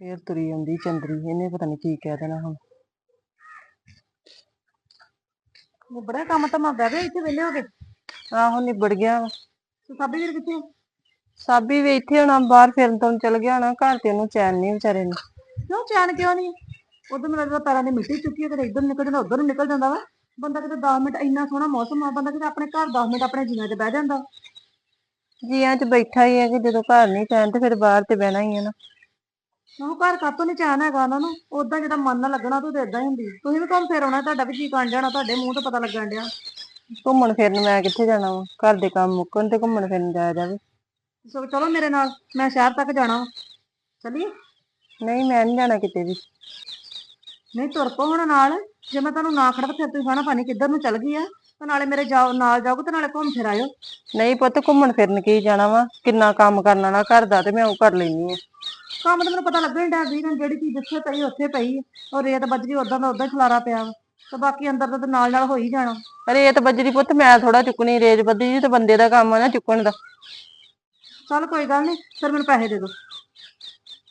ਫੇਰ ਤੁਰੀ ਆਉਂਦੀ ਚੰਦਰੀ ਇਹਨੇ ਪਤਾ ਨਹੀਂ ਕੀ ਕਹਿ ਦੇਣਾ ਹੁਣ। ਬੜਾ ਕੰਮ ਤਾਂ ਮੈਂ ਬਹਿ ਇੱਥੇ ਵਿਹਲੇ ਹੋ ਗਏ ਆਹੋ ਨਿਬੜ ਗਿਆ ਵਾ। ਤੇ ਸਾਬੀ ਵੀਰ ਕਿੱਥੇ? ਸਾਬੀ ਵੀ ਇੱਥੇ ਹੋਣਾ ਬਾਹਰ ਫਿਰਨ ਤੋਂ ਚਲ ਗਿਆ ਹੋਣਾ ਘਰ ਤੇ ਉਹਨੂੰ ਚੈਨ ਨਹੀਂ ਵਿਚਾਰੇ ਨੂੰ। ਕਿਉਂ ਚੈਨ ਕਿਉਂ ਨਹੀਂ ਉਧਰ ਮੈਨੂੰ ਲੱਗਦਾ ਪੈਰਾਂ ਦੀ ਮਿੱਟੀ ਚੁੱਕੀ ਹੈ ਕਦੇ ਇੱਧਰ ਨਿਕਲ ਜਾਂਦਾ ਉਧਰ ਨਿਕਲ ਜਾਂਦਾ ਵਾ। ਬੰਦਾ ਕਿਤੇ 10 ਮਿੰਟ ਇੰਨਾ ਸੋਹਣਾ ਮੌਸਮ ਆ ਬੰਦਾ ਕਿਤੇ ਆਪਣੇ ਘਰ 10 ਮਿੰਟ ਆਪਣੇ ਜੀਆਂ 'ਚ ਬਹਿ ਜਾਂਦਾ। ਜੀਆਂ ਚ ਬੈਠਾ ਹੀ ਹੈ ਕਿ ਜਦੋਂ ਘਰ ਨਹੀਂ ਚੈਨ ਤੇ ਫਿਰ ਬਾਹਰ ਤੇ ਬਹਿਣਾ ਹੀ ਹੈ ਨਾ। ਉਹ ਘਰ ਕਾਤੋਂ ਨਹੀਂ ਚੈਨ ਹੈਗਾ ਉਹਨਾਂ ਨੂੰ ਉਦਾਂ ਜਿਹਦਾ ਮਨ ਨਾ ਲੱਗਣਾ ਤੂੰ ਤੇ ਇਦਾਂ ਹੀ ਹੁੰਦੀ। ਤੁਸੀਂ ਵੀ ਘੁੰਮ ਫਿਰ ਆਉਣਾ ਤੁਹਾਡਾ ਵੀ ਜੀ ਕਾਣ ਜਾਣਾ ਤੁਹਾਡੇ ਮੂੰਹ ਤੋਂ ਪਤਾ ਲੱਗਣ ਡਿਆ। ਘੁੰਮਣ ਫਿਰਨ ਮੈਂ ਕਿੱਥੇ ਜਾਣਾ ਵਾ? ਘਰ ਦੇ ਕੰਮ ਮੁੱਕਣ ਤੇ ਘੁੰਮਣ ਫਿਰਨ ਜਾਇਆ ਜਾਵੇ। ਸੋ ਚਲੋ ਮੇਰੇ ਨਾਲ ਮੈਂ ਸ਼ਹਿਰ ਤੱਕ ਜਾਣਾ। ਚੱਲੀਏ? ਨਹੀਂ ਮੈਂ ਨਹੀਂ ਜਾਣਾ ਕਿਤੇ ਵੀ। ਨਹੀਂ ਤੁਰ ਪੋ ਹੁਣ ਨਾਲ। ਜੇ ਮੈਂ ਤੁਹਾਨੂੰ ਨਾ ਖੜਾ ਤਾਂ ਫਿਰ ਤੁਸੀਂ ਖਾਣਾ ਪਾਣੀ ਕਿੱਧਰ ਨੂੰ ਚੱਲ ਗਈ ਆ? ਤੇ ਨਾਲੇ ਮੇਰੇ ਜਾਓ ਨਾਲ ਜਾਓਗੇ ਤੇ ਨਾਲੇ ਘੁੰਮ ਫਿਰ ਆਇਓ। ਨਹੀਂ ਪੁੱਤ ਘੁੰਮਣ ਫਿਰਨ ਕੀ ਜਾਣਾ ਵਾ? ਕਿੰਨਾ ਕੰਮ ਕਰਨਾ ਨਾ ਘਰ ਦਾ ਤੇ ਮੈਂ ਉਹ ਕਰ ਲੈਣੀ ਆ। ਕੰਮ ਤਾਂ ਮੈਨੂੰ ਪਤਾ ਲੱਗਣ ਹੀ ਡਿਆ ਵੀਰ ਜਿਹੜੀ ਚੀਜ਼ ਜਿੱਥੇ ਪਈ ਉੱਥੇ ਪਈ ਆ। ਉਹ ਰੇਤ ਬੱਜਰੀ ਉਦਾਂ ਦਾ ਉਦਾਂ ਹੀ ਖਲਾਰਾ ਪਿਆ ਵਾ। ਤੇ ਬਾਕੀ ਅੰਦਰ ਦਾ ਤੇ ਨਾਲ ਨਾਲ ਹੋ ਹੀ ਜਾਣਾ ਰੇਤ ਬੱਜਰੀ ਪੁੱਤ ਮੈਂ ਥੋੜਾ ਚੁੱਕਣੀ ਰੇਜ ਬੱਦੀ ਜੀ ਤੇ ਬੰਦੇ ਦਾ ਕੰਮ ਆ ਨਾ ਚੁੱਕਣ ਦਾ। ਚੱਲ ਕੋਈ ਗੱਲ ਨਹੀਂ ਫਿਰ ਮੈਨੂੰ ਪੈਸੇ ਦੇ ਦਿਓ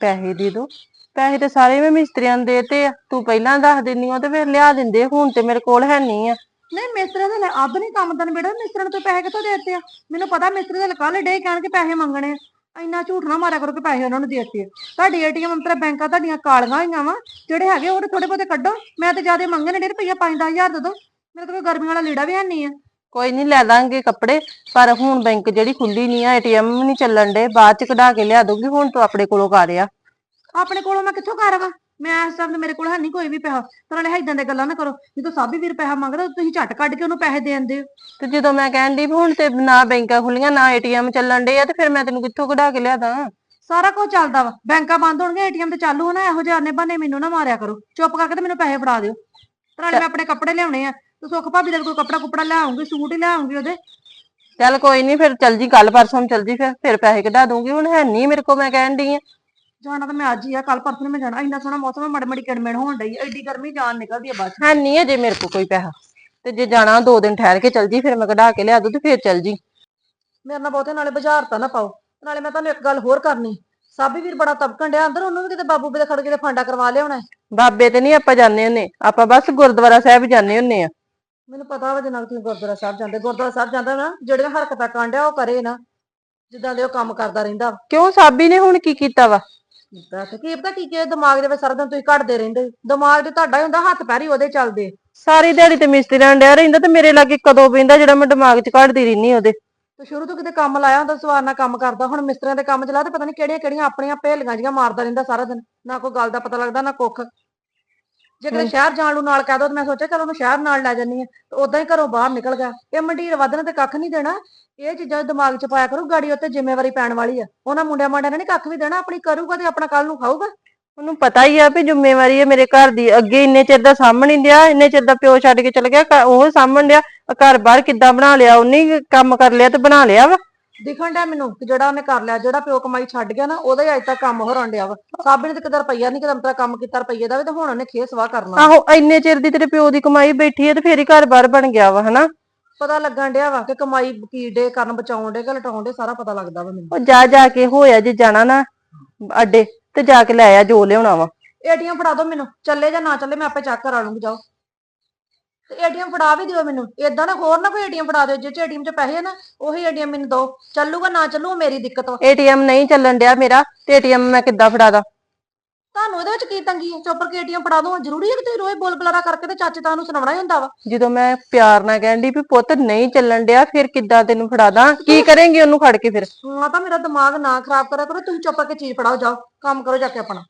ਪੈਸੇ ਦੇ ਦੋ? ਪੈਸੇ ਤੇ ਸਾਰੇ ਮੈਂ ਮਿਸਤਰੀਆਂ ਨੂੰ ਦੇਤੇ ਆ। ਤੂੰ ਪਹਿਲਾਂ ਦੱਸ ਦਿੰਨੀ ਆ ਤੇ ਫਿਰ ਲਿਆ ਦਿੰਦੇ ਹੁਣ ਤੇ ਮੇਰੇ ਕੋਲ ਹੈ ਨਹੀਂ ਆ। ਨਹੀਂ ਮਿਸਤਰੀ ਦੇ ਅੱਧ ਨਹੀਂ ਕੰਮ ਤਾਂ ਨਿਬੜਿਆ ਮਿਸਤਰੀ ਨੂੰ ਤੇ ਪੈਸੇ ਕਿੱਥੋਂ ਦੇ ਦਿੱਤੇ ਆ? ਮੈਨੂੰ ਪਤਾ ਮਿਸਤਰੀ ਦੇ ਕੱਲ ਡੇ ਕਹਿਣ ਕਿ ਪੈਸੇ ਮੰਗਣੇ ਆ। ਇੰਨਾ ਝੂਠ ਨਾ ਮਾਰਿਆ ਕਰੋ ਕਿ ਪੈਸੇ ਉਹਨਾਂ ਨੂੰ ਦੇ ਦਿੱਤੇ ਤੁਹਾਡੀ ਏਟੀਐਮ ਅੰਤਰਾ ਬੈਂਕਾਂ ਤੁਹਾਡੀਆਂ ਕਾਲੀਆਂ ਹੋਈਆਂ ਵਾ ਜਿਹੜੇ ਹੈਗੇ ਉਹ ਥੋੜੇ ਬਹੁਤੇ ਕੱਢੋ। ਮੈਂ ਤੇ ਜ਼ਿਆਦਾ ਮੰਗਣੇ ਨੇ ਰੁਪਈਆ 5-10000 ਦੇ ਦੋ ਮੇਰੇ ਕੋਲ ਕੋਈ ਗਰਮੀ ਵਾਲਾ ਲੀੜਾ ਵੀ ਹੈ ਨਹੀਂ ਆ। ਕੋਈ ਨਹੀਂ ਲੈ ਦਾਂਗੇ ਕੱਪੜੇ ਪਰ ਹੁਣ ਬੈਂਕ ਜਿਹੜੀ ਖੁੱਲੀ ਨਹੀਂ ਆ ਏਟੀਐਮ ਵੀ ਨਹੀਂ ਚੱਲਣ ਦੇ ਬਾਅਦ ਚ ਕਢਾ ਕੇ ਲਿਆ ਦੂੰਗੀ ਹੁਣ ਤੂੰ ਆਪਣੇ ਕੋਲੋਂ ਕਰ ਆ। ਆਪਣੇ ਕੋਲੋਂ ਮੈਂ ਕਿੱਥੋਂ ਕਰਾਂਗਾ ਮੈਂ ਇਸ ਟਾਈਮ ਤੇ ਮੇਰੇ ਕੋਲ ਹੈ ਨਹੀਂ ਕੋਈ ਵੀ ਪੈਸਾ। ਤੇ ਨਾਲੇ ਇਦਾਂ ਦੀਆਂ ਗੱਲਾਂ ਨਾ ਕਰੋ। ਜਦੋਂ ਸਾਬੀ ਵੀਰ ਪੈਸਾ ਮੰਗਦਾ ਤੁਸੀਂ ਝੱਟ ਕੱਢ ਕੇ ਉਹਨੂੰ ਪੈਸੇ ਦੇ ਦਿੰਦੇ ਹੋ। ਤੇ ਜਦੋਂ ਮੈਂ ਕਹਿਣ ਦੀ ਹੁਣ ਤੇ ਨਾ ਬੈਂਕਾਂ ਖੁੱਲੀਆਂ ਨਾ ਏਟੀਐਮ ਚੱਲਣ ਦੇ ਆ ਤੇ ਫਿਰ ਮੈਂ ਤੈਨੂੰ ਕਿੱਥੋਂ ਕਢਾ ਕੇ ਲਿਆ ਦਾਂ? ਸਾਰਾ ਕੁਝ ਚੱਲਦਾ ਵਾ। ਬੈਂਕਾਂ ਬੰਦ ਹੋਣਗੀਆਂ ਏਟੀਐਮ ਤੇ ਚਾਲੂ ਹੋਣਾ ਇਹੋ ਜਿਹੇ ਆਨੇ ਬਾਨੇ ਮੈਨੂੰ ਨਾ ਮਾਰਿਆ ਕਰੋ। ਚੁੱਪ ਕਰਕੇ ਤੇ ਮੈਨੂੰ ਪੈਸੇ ਫੜਾ ਦਿਓ। ਤੇ ਨਾਲੇ ਮੈਂ ਆਪਣੇ ਕੱਪੜੇ ਲਿਆਉਣੇ ਆ। ਤੇ ਸੁੱਖ ਭਾਬੀ ਦਾ ਕੋਈ ਕੱਪੜਾ ਕੁਪੜਾ ਲੈ ਆਉਂਗੀ ਸੂਟ ਹੀ ਲੈ ਆਉਂਗੀ ਉਹਦੇ। ਚੱਲ ਕੋਈ ਨਹੀਂ ਫਿਰ ਚੱਲ ਜੀ ਕੱਲ ਪਰਸੋਂ ਨੂੰ ਚੱਲ ਜੀ ਫਿਰ ਫਿਰ ਪੈਸੇ ਕਢਾ ਦੂੰਗੀ ਹੁਣ ਹੈ ਨਹੀਂ ਮੇਰੇ ਕੋਲ ਮੈਂ ਕਹਿਣ ਦੀ ਆ। ਜਾਣਾ ਤਾਂ ਮੈਂ ਅੱਜ ਹੀ ਆ ਕੱਲ ਪਰਸੋਂ ਨੂੰ ਮੈਂ ਜਾਣਾ ਇੰਨਾ ਸੋਹਣਾ ਮੌਸਮ ਹੈ ਮੜੀ ਮੜੀ ਕਿਣਮਿਣ ਹੋਣ ਡਈ ਐਡੀ ਗਰਮੀ ਜਾਨ ਨਿਕਲਦੀ ਆ ਚ ਹੈ ਨਹੀਂ ਅਜੇ ਮੇਰੇ ਕੋਲ ਕੋਈ ਪੈਸਾ ਤੇ ਜੇ ਜਾਣਾ ਦੋ ਦਿਨ ਠਹਿਰ ਕੇ ਚੱਲ ਜੀ ਫਿਰ ਮੈਂ ਕਢਾ ਕੇ ਲਿਆ ਦੂੰ ਤੇ ਫਿਰ ਚੱਲ ਜੀ ਮੇਰੇ ਨਾਲ ਬਹੁਤੇ ਨਾਲੇ ਬਾਜ਼ਾਰ ਤਾਂ ਨਾ ਪਾਓ ਨਾਲੇ ਮੈਂ ਤੁਹਾਨੂੰ ਇੱਕ ਗੱਲ ਹੋਰ ਕਰਨੀ ਸਾਬੀ ਵੀਰ ਬੜਾ ਤਬਕਣ ਡਿਆ ਅੰਦਰ ਉਹਨੂੰ ਵੀ ਕਿਤੇ ਬਾਬੂ ਬੇ ਦੇ ਖੜ ਕੇ ਤੇ ਫਾਂਡਾ ਕਰਵਾ ਲਿਆਉਣਾ। ਬਾਬੇ ਤੇ ਨਹੀਂ ਆਪਾਂ ਜਾਂਦੇ ਹੁੰਨੇ ਆਪਾਂ ਬਸ ਗੁਰਦੁਆਰਾ ਸਾਹਿਬ ਜਾਂਦੇ ਹੁੰਨੇ ਆ ਮੈਨੂੰ ਪਤਾ ਵਾ ਜਿੰਨਾ ਕੁ ਤੁਸੀਂ ਗੁਰਦੁਆਰਾ ਸਾਹਿਬ ਜਾਂਦੇ ਗੁਰਦੁਆਰਾ ਸਾਹਿਬ ਜਾਂਦਾ ਨਾ ਜਿਹੜੀਆਂ ਹਰਕਤਾਂ ਕਾਂਡਿਆ ਉਹ ਕਰੇ ਨਾ ਜਿੱਦਾਂ ਦੇ ਉਹ ਕੰਮ ਕਰਦਾ ਰਹਿੰਦਾ। ਕਿਉਂ ਸਾਬੀ ਨੇ ਹੁਣ ਕੀ ਕੀਤਾ ਵਾ ਤੇ ਕੀ ਪਤਾ ਕੀ ਕੀ ਦਿਮਾਗ ਦੇ ਵਿੱਚ ਸਾਰਾ ਦਿਨ ਤੁਸੀਂ ਘੜਦੇ ਰਹਿੰਦੇ। ਦਿਮਾਗ ਤੇ ਤੁਹਾਡਾ ਹੀ ਹੁੰਦਾ ਹੱਥ ਪੈਰ ਹੀ ਉਹਦੇ ਚੱਲਦੇ। ਸਾਰੀ ਦਿਹਾੜੀ ਤੇ ਮਿਸਤਰੀਆਂ ਡਿਆ ਰਹਿੰਦਾ ਤੇ ਮੇਰੇ ਲਾਗੇ ਕਦੋਂ ਬਹਿੰਦਾ ਜਿਹੜਾ ਮੈਂ ਦਿਮਾਗ 'ਚ ਕੱਢਦੀ ਰਹਿਨੀ ਉਹਦੇ। ਤੇ ਸ਼ੁਰੂ ਤੋਂ ਕਿਤੇ ਕੰਮ ਲਾਇਆ ਹੁੰਦਾ ਸਵਾਰ ਨਾਲ ਕੰਮ ਕਰਦਾ ਹੁਣ ਮਿਸਤਰੀਆਂ ਦੇ ਕੰਮ ਚ ਲਾ ਤੇ ਪਤਾ ਨਹੀਂ ਕਿਹੜੀਆਂ ਕਿਹੜੀਆਂ ਆਪਣੀਆਂ ਭੇਲੀਆਂ ਜੀਆਂ ਮਾਰਦਾ ਰਹਿੰਦਾ ਸਾਰਾ ਦਿਨ। ਨਾ ਕੋਈ ਗੱਲ ਦਾ ਪਤਾ ਲੱਗਦਾ ਨਾ ਕੁੱਖ। ਜੇ ਕਿਤੇ ਸ਼ਹਿਰ ਜਾਣ ਨੂੰ ਨਾਲ ਕਹਿ ਦੋ ਤੇ ਮੈਂ ਸੋਚਿਆ ਚਲ ਉਹਨੂੰ ਸ਼ਹਿਰ ਨਾਲ ਲੈ ਜੰਨੀ ਆ ਤੇ ਉਦਾਂ ਹੀ ਘਰੋਂ ਬਾਹਰ ਨਿਕਲ ਗਿਆ। ਇਹ ਮੰਡੀਰ ਵਧਣ ਤੇ ਕੱਖ ਨਹੀਂ ਦੇਣਾ, ਇਹ ਚੀਜ਼ਾਂ ਦਿਮਾਗ 'ਚ ਪਾਇਆ ਕਰੋ, ਗਾੜੀ ਉੱਤੇ ਜ਼ਿੰਮੇਵਾਰੀ ਪੈਣ ਵਾਲੀ ਆ। ਉਹਨਾਂ ਮੁੰਡਿਆਂ ਮਾਂਡਿਆਂ ਨੇ ਨੀ ਕੱਖ ਵੀ ਦੇਣਾ, ਆਪਣੀ ਕਰੂਗਾ ਤੇ ਆਪਣਾ ਕੱਲ ਨੂੰ ਖਾਊਗਾ। ਉਹਨੂੰ ਪਤਾ ਹੀ ਆ ਵੀ ਜ਼ਿੰਮੇਵਾਰੀ ਹੈ ਮੇਰੇ ਘਰ ਦੀ, ਅੱਗੇ ਇੰਨੇ ਚਿਰ ਦਾ ਸਾਂਭਣ ਨਹੀਂ ਡਿਆ ਇੰਨੇ ਚਿਰ ਦਾ ਪਿਓ ਛੱਡ ਕੇ ਚਲ ਗਿਆ ਘਰ- ਉਹ ਸਾਂਭਣ ਡਿਆ ਆਹ ਘਰ ਬਾਹਰ ਕਿੱਦਾਂ ਬਣਾ ਲਿਆ, ਉਹਨੇ ਹੀ ਕੰਮ ਕਰ ਲਿਆ ਤੇ ਬਣਾ ਲਿਆ ਵਾ। ਦਿਖਣ ਡਿਆ ਮੈਨੂੰ ਕਿ ਜਿਹੜਾ ਉਹਨੇ ਕਰ ਲਿਆ ਜਿਹੜਾ ਪਿਓ ਕਮਾਈ ਛੱਡ ਗਿਆ ਨਾ ਉਹਦਾ ਹੀ ਅੱਜ ਤੱਕ ਕੰਮ ਹੋ ਡਿਆ ਵਾ। ਸਾਬੇ ਨੇ ਤੇ ਕਿਦਰ ਰੁਪਈਆ ਨਹੀਂ ਕਿਦਰ ਕੰਮ ਕੀਤਾ ਰੁਪਈਏ ਦਾ ਵੀ ਤੇ ਹੁਣ ਉਹਨੇ ਖੇ ਸਵਾ ਕਰਨਾ। ਆਹੋ ਇੰਨੇ ਚਿਰ ਦੀ ਤੇਰੇ ਪਿਓ ਦੀ ਕਮਾਈ ਬੈਠੀ ਹੈ ਤੇ ਫੇਰ ਹੀ ਘਰ ਬਾਹਰ ਬਣ ਗਿਆ ਵਾ ਹਨਾ? ਪਤਾ ਲੱਗਣ ਡਿਆ ਵਾ ਕਿ ਕਮਾਈ ਕੀ ਡੇ ਕਰਨ ਬਚਾਉਣ ਡੇ ਕਿ ਲਟਾਉਣ ਡੇ ਸਾਰਾ ਪਤਾ ਲੱਗਦਾ ਵਾ ਮੈਨੂੰ। ਉਹ ਜਾ ਜਾ ਕੇ ਹੋਇਆ ਜੇ ਜਾਣਾ ਨਾ ਅੱਡੇ ਤੇ ਜਾ ਕੇ ਲੈ ਆ ਜੋ ਲਿਆਉਣਾ ਵਾ। ਏਟੀਐਮ ਫੜਾ ਦਿਓ ਮੈਨੂੰ ਚੱਲੇ ਜਾਂ ਨਾ ਚੱਲੇ ਮੈਂ ਆਪੇ ਚੈੱਕ ਕਰਾ ਲੂੰਗੀ ਜਾਓ। ਏਟੀਐਮ ਫੜਾ ਵੀ ਦਿਓ ਮੈਨੂੰ। ਏਦਾਂ ਨਾ ਹੋਰ ਨਾ ਕੋਈ ਏਟੀਐਮ ਫੜਾ ਦਿਓ ਜਿਹ ਚ ਏਟੀਐਮ ਚ ਪੈਸੇ ਆ ਨਾ ਉਹੀ ਏਟੀਐਮ ਮੈਨੂੰ ਦਿਓ ਚੱਲੂਗਾ ਨਾ ਚੱਲੂ ਉਹ ਮੇਰੀ ਦਿੱਕਤ ਵਾ। ਏਟੀਐਮ ਨਹੀਂ ਚੱਲਣ ਡਿਆ ਮੇਰਾ ਤੇ ਏਟੀਐਮ ਮੈਂ ਕਿੱਦਾਂ ਫੜਾਦਾ ਤੁਹਾਨੂੰ ਇਹਦੇ ਵਿੱਚ ਕੀ ਤੰਗੀ ਹੈ? ਚੁੱਪ ਕੇ ਏਟੀਐਮ ਫੜਾ ਦੋ ਜ਼ਰੂਰੀ ਹੈ ਕਿ ਤੁਸੀਂ ਰੋਜ਼ ਬੋਲ ਬੁਲਾਰਾ ਕਰਕੇ ਤੇ ਚਾਚੇ ਤਾਂ ਨੂੰ ਸੁਣਾਉਣਾ ਹੀ ਹੁੰਦਾ ਵਾ? ਜਦੋਂ ਮੈਂ ਪਿਆਰ ਨਾਲ ਕਹਿੰਦੀ ਵੀ ਪੁੱਤ ਨਹੀਂ ਚੱਲਣ ਡਿਆ ਫਿਰ ਕਿੱਦਾਂ ਤੈਨੂੰ ਫੜਾਦਾ ਕੀ ਕਰੇਂਗੀ ਉਹਨੂੰ ਖੜ ਕੇ ਫਿਰ? ਹਾਂ ਤਾਂ ਮੇਰਾ ਦਿਮਾਗ ਨਾ ਖਰਾਬ ਕਰਿਆ ਕਰੋ ਤੁਸੀਂ ਚੁੱਪ ਕੇ ਚੀਜ਼ ਫੜਾਓ ਜਾਓ। ਕੰਮ ਕਰੋ ਜਾ ਕੇ ਆਪਣਾ।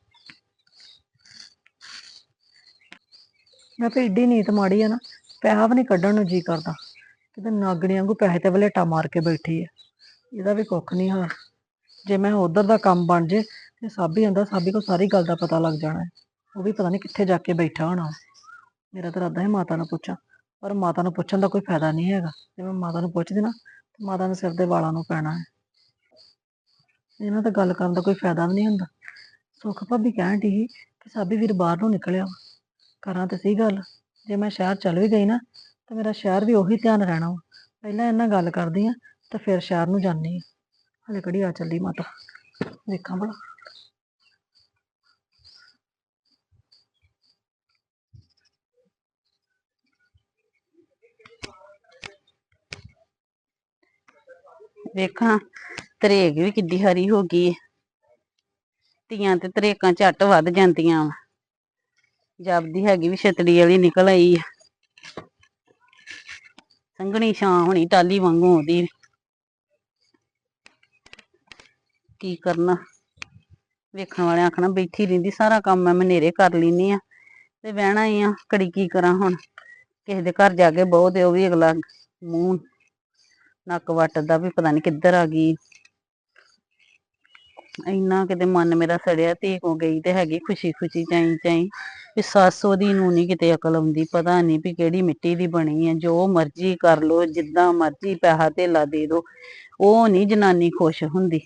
ਮੈਂ ਤਾਂ ਏਡੀ ਨੀਤ ਮਾੜੀ ਆ ਨਾ, ਪੈਸਾ ਵੀ ਨਹੀਂ ਕੱਢਣ ਨੂੰ ਜੀ ਕਰਦਾ। ਕਿਤੇ ਨਾਗਣੀ ਵਾਂਗੂ ਪੈਸੇ ਤੇ ਵਲੇਟਾ ਮਾਰ ਕੇ ਬੈਠੀ ਆ। ਇਹਦਾ ਵੀ ਕੁੱਖ ਨਹੀਂ ਹਾਲ। ਜੇ ਮੈਂ ਉਧਰ ਦਾ ਕੰਮ ਬਣ ਜੇ, ਤੇ ਸਾਬੀ ਆਂਦਾ, ਸਾਬੀ ਕੋ ਸਾਰੀ ਗੱਲ ਦਾ ਪਤਾ ਲੱਗ ਜਾਣਾ ਹੈ। ਉਹ ਵੀ ਪਤਾ ਨਹੀਂ ਕਿੱਥੇ ਜਾ ਕੇ ਬੈਠਾ ਹੋਣਾ। ਮੇਰਾ ਤਾਂ ਇਰਾਦਾ ਹੈ ਮਾਤਾ ਨੂੰ ਪੁੱਛਾਂ, ਪਰ ਮਾਤਾ ਨੂੰ ਪੁੱਛਣ ਦਾ ਕੋਈ ਫਾਇਦਾ ਨਹੀਂ ਹੈਗਾ। ਜੇ ਮੈਂ ਮਾਤਾ ਨੂੰ ਪੁੱਛਦੀ ਨਾ, ਤੇ ਮਾਤਾ ਦੇ ਸਿਰ ਦੇ ਵਾਲਾਂ ਨੂੰ ਪੈਣਾ ਹੈ। ਇਹਨਾਂ ਤਾਂ ਗੱਲ ਕਰਨ ਦਾ ਕੋਈ ਫਾਇਦਾ ਵੀ ਨਹੀਂ ਹੁੰਦਾ। ਸੁੱਖ ਭਾਬੀ ਕਹਿਣ ਦੀ ਕਿ ਸਾਬੀ ਵੀਰ ਬਾਹਰ ਨੂੰ ਨਿਕਲਿਆ ਵਾ। ਕਰਾਂ ਤੇ ਸਹੀ ਗੱਲ। ਜੇ ਮੈਂ ਸ਼ਹਿਰ ਚੱਲ ਵੀ ਗਈ ਨਾ, ਤੇ ਮੇਰਾ ਸ਼ਹਿਰ ਵੀ ਉਹੀ ਧਿਆਨ ਰਹਿਣਾ ਵਾ। ਪਹਿਲਾਂ ਇਹਨਾਂ ਗੱਲ ਕਰਦੀ ਆ, ਤੇ ਫਿਰ ਸ਼ਹਿਰ ਨੂੰ ਜਾਂਦੀ ਆ। ਹਲੇ ਕਿਹੜੀ ਆ ਚੱਲੀ ਮਾਤਾ। ਵੇਖਾਂ ਭਲਾ। ਵੇਖਾਂ ਤਰੇਕ ਵੀ ਕਿੱਡੀ ਹਰੀ ਹੋ ਗਈ ਹੈ। ਧੀਆਂ ਤੇ ਤਰੇਕਾਂ ਝੱਟ ਵੱਧ ਜਾਂਦੀਆਂ ਵਾ। ਜਾਪਦੀ ਹੈਗੀ ਵੀ ਛਤੜੀ ਵਾਲੀ ਨਿਕਲ ਆਈ ਆ। ਸੰਘਣੀ ਛਾਂ ਹੋਣੀ ਟਾਲੀ ਵਾਂਗੂ ਉਹਦੀ। ਕੀ ਕਰਨਾ? ਵੇਖਣ ਵਾਲੇ ਆਖਣਾ, ਬੈਠੀ ਰਹਿੰਦੀ, ਸਾਰਾ ਕੰਮ ਮੈਂ ਮਨੇਰੇ ਕਰ ਲੈਨੀ ਆ। ਤੇ ਬਹਿਣਾ ਹੀ ਆ ਕੜੀ ਕੀ ਕਰਾਂ ਹੁਣ? ਕਿਸੇ ਦੇ ਘਰ ਜਾ ਕੇ ਬਹੁਤ ਉਹ ਵੀ ਅਗਲਾ ਮੂੰਹ ਨੱਕ ਵੱਟਦਾ ਵੀ ਪਤਾ ਨਹੀਂ ਕਿੱਧਰ ਆ ਗਈ। ਇੰਨਾ ਕਿਤੇ ਮਨ ਮੇਰਾ ਸੜਿਆ, ਧੀ ਕੋ ਗਈ ਤੇ ਹੈਗੀ ਖੁਸ਼ੀ ਖੁਸ਼ੀ ਚਾਈ ਚਾਈ ਵੀ ਸੱਸ ਉਹਦੀ ਨੂੰ ਨਹੀਂ ਕਿਤੇ ਅਕਲ ਆਉਂਦੀ, ਪਤਾ ਨਹੀਂ ਵੀ ਕਿਹੜੀ ਮਿੱਟੀ ਦੀ ਬਣੀ ਹੈ ਜੋ ਮਰਜ਼ੀ ਕਰ ਲੋ ਜਿੱਦਾਂ ਮਰਜ਼ੀ ਪੈਸਾ ਧੇਲਾ ਦੇ ਦੋ, ਉਹ ਨਹੀਂ ਜਨਾਨੀ ਖੁਸ਼ ਹੁੰਦੀ।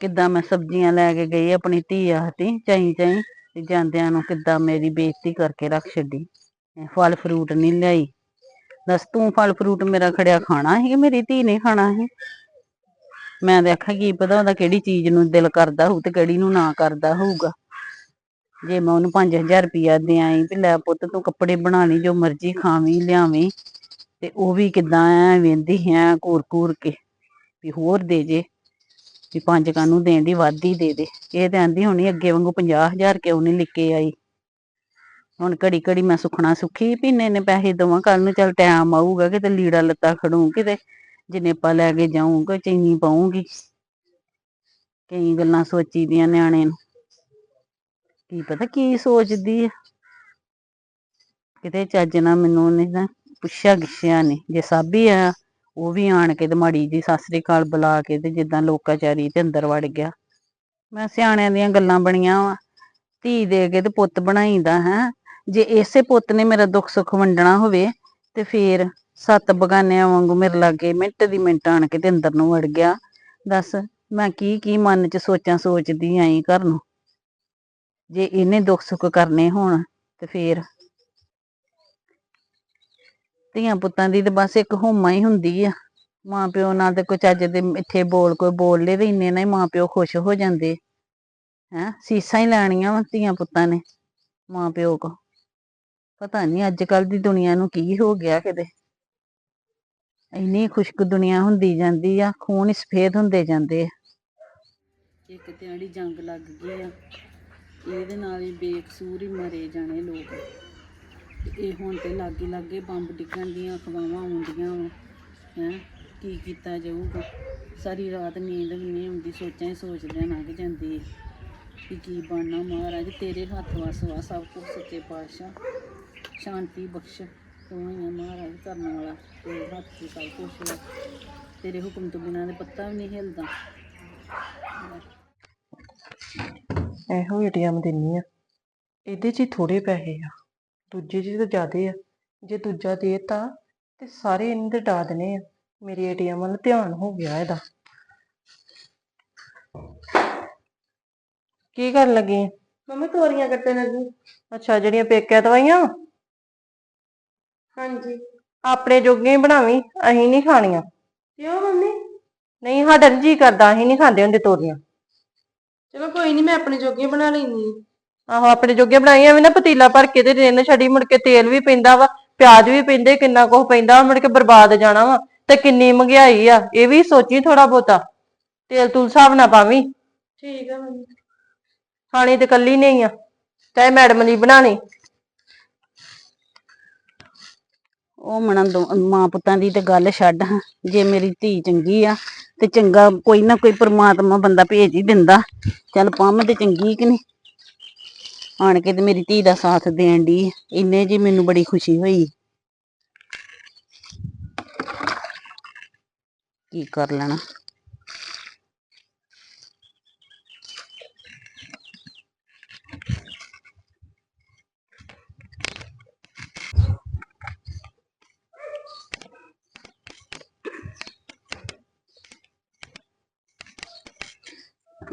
ਕਿੱਦਾਂ ਮੈਂ ਸਬਜ਼ੀਆਂ ਲੈ ਕੇ ਗਈ ਆਪਣੀ ਧੀ ਆਹਤੀ ਚਾਈ ਚਾਈ, ਤੇ ਜਾਂਦਿਆਂ ਨੂੰ ਕਿੱਦਾਂ ਮੇਰੀ ਬੇਇੱਜ਼ਤੀ ਕਰਕੇ ਰੱਖ ਛੱਡੀ। ਫਲ ਫਰੂਟ ਨਹੀਂ ਲਿਆਈ। ਦੱਸ ਤੂੰ ਫਲ ਫਰੂਟ ਮੇਰਾ ਖੜਿਆ ਖਾਣਾ ਸੀ ਕਿ ਮੇਰੀ ਧੀ ਨੇ ਖਾਣਾ ਸੀ? ਮੈਂ ਤੇ ਆਖਿਆ, ਕੀ ਪਤਾ ਉਹਦਾ ਕਿਹੜੀ ਚੀਜ਼ ਨੂੰ ਦਿਲ ਕਰਦਾ ਹੋਊ ਤੇ ਕਿਹੜੀ ਨੂੰ ਨਾ ਕਰਦਾ ਹੋਊਗਾ। ਜੇ ਮੈਂ ਉਹਨੂੰ 5000 ਰੁਪਇਆ ਦੇ ਆਈ ਵੀ ਲੈ ਪੁੱਤ ਤੂੰ ਕੱਪੜੇ ਬਣਾ ਲਈ, ਜੋ ਮਰਜ਼ੀ ਖਾਵੀਂ, ਲਿਆਵੀਂ, ਤੇ ਉਹ ਵੀ ਕਿਦਾਂ ਐ ਵੇਂਦੀ ਹੈ ਘੂਰ ਘੂਰ ਕੇ, ਵੀ ਹੋਰ ਦੇ ਜੇ, ਵੀ ਪੰਜ ਕਾਨੂੰ ਦੇਣ ਦੀ ਵੱਧ ਹੀ ਦੇ ਦੇ। ਇਹ ਤੇ ਆਂਦੀ ਹੋਣੀ ਅੱਗੇ ਵਾਂਗੂ 50000 ਕਿਉਂ ਨਹੀਂ ਲਿਕੇ ਆਈ। ਹੁਣ ਘੜੀ ਘੜੀ ਮੈਂ ਸੁਖਣਾ ਸੁਖੀ ਵੀ ਇੰਨੇ ਨੇ ਪੈਸੇ ਦੇਵਾਂ ਕੱਲ ਨੂੰ, ਚੱਲ ਟਾਈਮ ਆਊਗਾ ਕਿਤੇ ਲੀੜਾ ਲੱਤਾ ਖੜੂ, ਕਿਤੇ ਜਨੇਪਾ ਲੈ ਕੇ ਜਾਊਂਗਾ, ਚੈਨੀ ਪਾਉਂਗੀ ਕਈ ਗੱਲਾਂ ਸੋਚੀ ਦੀਆਂ ਨਿਆਣੇ ਨੂੰ। ਕੀ ਪਤਾ ਕੀ ਸੋਚਦੀ ਆ? ਕਿਤੇ ਚੱਜ ਨਾਲ ਮੈਨੂੰ ਉਹਨੇ ਨਾ ਪੁੱਛਿਆ ਗਿੱਛਿਆ ਨਹੀਂ ਜੇ ਸਾਬੀ ਆ, ਉਹ ਵੀ ਆਣ ਕੇ ਤੇ ਮਾੜੀ ਜੀ ਸਤਿ ਸ੍ਰੀ ਅਕਾਲ ਬੁਲਾ ਕੇ ਤੇ ਜਿੱਦਾਂ ਲੋਕਾਚਾਰੀ ਤੇ ਅੰਦਰ ਵੜ ਗਿਆ। ਮੈਂ ਸਿਆਣਿਆਂ ਦੀਆਂ ਗੱਲਾਂ ਬਣੀਆਂ ਵਾ। ਧੀ ਦੇ ਕੇ ਤੇ ਪੁੱਤ ਬਣਾਈਦਾ ਹੈ। ਜੇ ਇਸੇ ਪੁੱਤ ਨੇ ਮੇਰਾ ਦੁੱਖ ਸੁੱਖ ਵੰਡਣਾ ਹੋਵੇ ਤੇ ਫੇਰ ਸੱਤ ਬਗਾਨਿਆਂ ਵਾਂਗੂ ਮੇਰੇ ਲਾਗੇ ਮਿੰਟ ਦੀ ਮਿੰਟ ਆਣ ਕੇ ਤੇ ਅੰਦਰ ਨੂੰ ਵੜ ਗਿਆ। ਦੱਸ ਮੈਂ ਕੀ ਕੀ ਮਨ ਚ ਸੋਚਾਂ ਸੋਚਦੀ ਆਈ ਘਰ ਨੂੰ? ਜੇ ਇਹਨੇ ਦੁੱਖ ਸੁੱਖ ਕਰਨੇ ਹੋਣ ਤੇ ਫੇਰ ਧੀਆਂ ਪੁੱਤਾਂ ਦੀ ਤੇ ਬਸ ਇੱਕ ਹੋਮਾ ਹੀ ਹੁੰਦੀ ਆ। ਮਾਂ ਪਿਓ ਨਾਲ ਤੇ ਕੋਈ ਚੱਜ ਦੇ ਮਿੱਠੇ ਬੋਲ ਕੋਈ ਬੋਲ ਲੇ ਤੇ ਇੰਨੇ ਨਾਲ ਮਾਂ ਪਿਓ ਖੁਸ਼ ਹੋ ਜਾਂਦੇ। ਹੈਂ, ਸੀਸਾਂ ਹੀ ਲੈਣੀਆਂ ਵਾ ਧੀਆਂ ਪੁੱਤਾਂ ਨੇ ਮਾਂ ਪਿਓ ਕੋ। ਪਤਾ ਨਹੀਂ ਅੱਜ ਕੱਲ ਦੀ ਦੁਨੀਆ ਨੂੰ ਕੀ ਹੋ ਗਿਆ ਕਿਤੇ। ਇੰਨੀ ਖੁਸ਼ਕ ਦੁਨੀਆ ਹੁੰਦੀ ਜਾਂਦੀ ਆ, ਖੂਨ ਸਫੇਦ ਹੁੰਦੇ ਜਾਂਦੇ ਆ। ਇੱਕ ਤੇ ਆੜੀ ਜੰਗ ਲੱਗ ਗਈ ਆ। ਇਹਦੇ ਨਾਲ ਹੀ ਬੇਕਸੂਰ ਹੀ ਮਰੇ ਜਾਣੇ ਲੋਕ। ਇਹ ਹੁਣ ਤੇ ਲਾਗੇ ਲਾਗੇ ਬੰਬ ਡਿੱਗਣ ਦੀਆਂ ਅਫਵਾਹਾਂ ਆਉਂਦੀਆਂ ਵਾ, ਹੈ? ਕੀ ਕੀਤਾ ਜਾਊਗਾ? ਸਾਰੀ ਰਾਤ ਨੀਂਦ ਵੀ ਨਹੀਂ ਆਉਂਦੀ, ਸੋਚਾਂ ਹੀ ਸੋਚਦਿਆਂ ਲੰਘ ਜਾਂਦੀ ਕਿ ਕੀ ਬਣਨਾ ਮਹਾਰਾਜ, ਤੇਰੇ ਹੱਥ ਵਸ ਸਭ ਕੁਝ ਸੱਚੇ ਪਾਤਸ਼ਾਹ। ਸ਼ਾਂਤੀ ਬਖਸ਼, ਤੂੰ ਹੀ ਮਹਾਰਾਜ ਕਰਨ ਵਾਲਾ, ਤੇਰੇ ਹੱਥ 'ਚ ਸਭ ਕੁਝ ਵਾ। ਤੇਰੇ ਹੁਕਮ ਤੋਂ ਬਿਨਾਂ ਦੇ ਪੱਤਾ ਵੀ ਨਹੀਂ ਹਿਲਦਾ। ਇਹੋ ਏਟੀਐਮ ਦਿੰਨੀ ਆ। ਇਹਦੇ 'ਚ ਹੀ ਥੋੜੇ ਪੈਸੇ ਆ। ਦੂਜੇ 'ਚ ਤਾਂ ਜ਼ਿਆਦੇ ਆ। ਜੇ ਦੂਜਾ ਦੇਤਾ ਤੇ ਸਾਰੇ ਇਹਨਾਂ ਦੇ ਡਾ ਦੇਣੇ ਆ। ਮੇਰੇ ਏਟੀਐਮ ਵੱਲ ਧਿਆਨ ਹੋ ਗਿਆ ਇਹਦਾ। ਕੀ ਕਰਨ ਲੱਗੀ ਆਂ? ਮੰਮੀ ਤੋਰੀਆਂ ਕੱਟਣ ਲੱਗੀ। ਅੱਛਾ ਜਿਹੜੀਆਂ ਪੇਕਿਆ ਦਵਾਈਆਂ? ਹਾਂਜੀ। ਆਪਣੇ ਜੋਗੀਆਂ ਹੀ ਬਣਾਵੀਂ ਅਸੀਂ ਨਹੀਂ ਖਾਣੀਆਂ। ਕਿਉਂ ਮੰਮੀ? ਨਹੀਂ ਸਾਡਾ ਜੀ ਕਰਦਾ ਅਸੀਂ ਨਹੀਂ ਖਾਂਦੇ ਹੁੰਦੇ ਤੋਰੀਆਂ। ਚਲੋ ਕੋਈ ਨਹੀਂ ਮੈਂ ਆਪਣੇ ਜੋਗੀ ਬਣਾ ਲੈਣੀ ਆਹੋ ਆਪਣੇ ਜੋਗੇ ਬਣਾਈਆਂ ਵੀ ਨਾ ਪਤੀਲਾ ਭਰ ਕੇ ਤੇ ਰਿੰਨ ਛੜੀ ਮੁੜ ਕੇ ਤੇਲ ਵੀ ਪੈਂਦਾ ਵਾ ਪਿਆਜ਼ ਵੀ ਪੈਂਦੇ ਕਿੰਨਾ ਕੁਝ ਪੈਂਦਾ ਮੁੜ ਕੇ ਬਰਬਾਦ ਜਾਣਾ ਵਾ ਤੇ ਕਿੰਨੀ ਮਹਿੰਗਾਈ ਆ ਇਹ ਵੀ ਸੋਚੀ ਥੋੜਾ ਬਹੁਤਾ। ਤੇਲ ਤੂਲ ਹਿਸਾਬ ਨਾ ਪਾਵੀਂ। ਠੀਕ ਆ ਮੰਮੀ। ਖਾਣੀ ਤੇ ਕੱਲੀ ਨਹੀਂ ਆ ਚਾਹੇ ਮੈਡਮ ਨਹੀਂ ਬਣਾਣੀ ਉਹ ਮਨਾਂ ਦੋ ਮਾਂ ਪੁੱਤਾਂ ਦੀ ਤੇ ਗੱਲ ਛੱਡ ਹਾਂ ਜੇ ਮੇਰੀ ਧੀ ਚੰਗੀ ਆ ਤੇ ਚੰਗਾ ਕੋਈ ਨਾ ਕੋਈ ਪ੍ਰਮਾਤਮਾ ਬੰਦਾ ਭੇਜ ਹੀ ਦਿੰਦਾ। ਚੱਲ ਪੰਮ ਤੇ ਚੰਗੀ ਕਿ ਨਹੀਂ? ਆਣ ਕੇ ਤੇ ਮੇਰੀ ਧੀ ਦਾ ਸਾਥ ਦੇਣ ਦੀ ਇੰਨੇ ਜੀ ਮੈਨੂੰ ਬੜੀ ਖੁਸ਼ੀ ਹੋਈ। ਕੀ ਕਰ ਲੈਣਾ?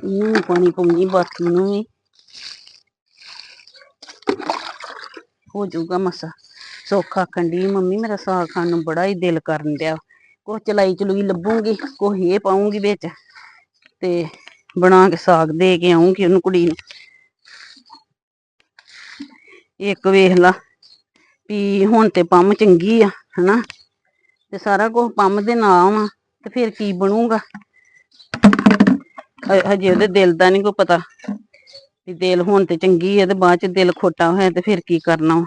ਇਹਨੂੰ ਪਾਣੀ ਪਾਉਂਦੀ ਬਾਕੀ ਨੂੰ ਵੀ। ਹੋ ਜਾਊਗਾ ਮਸਾ। ਸੌਖਾ ਖੰਡੀ ਮੰਮੀ, ਮੇਰਾ ਸਾਗ ਖਾਣ ਨੂੰ ਬੜਾ ਹੀ ਦਿਲ ਕਰਨ ਡਿਆ। ਕੁਛ ਚਲਾਈ ਚਲੂਈ ਲੱਭੂਗੀ, ਕੁਛ ਇਹ ਪਾਉਂਗੀ ਵਿੱਚ। ਤੇ ਬਣਾ ਕੇ ਸਾਗ ਦੇ ਕੇ ਆਉਂਗੀ ਉਹਨੂੰ ਕੁੜੀ ਨੂੰ। ਇੱਕ ਵੇਖ ਲਾ ਵੀ ਹੁਣ ਤੇ ਪੰਮ ਚੰਗੀ ਆ, ਹਨਾ। ਤੇ ਸਾਰਾ ਕੁਝ ਪੰਮ ਦੇ ਨਾਮ ਆ, ਤੇ ਫਿਰ ਕੀ ਬਣੂਗਾ? ਹ- ਹਜੇ ਉਹਦੇ ਦਿਲ ਦਾ ਨਹੀਂ ਕੋਈ ਪਤਾ। ਵੀ ਦਿਲ ਹੁਣ ਤੇ ਚੰਗੀ ਹੈ ਤੇ ਬਾਅਦ ਚ ਦਿਲ ਖੋਟਾ ਹੋਇਆ ਤੇ ਫਿਰ ਕੀ ਕਰਨਾ ਵਾ।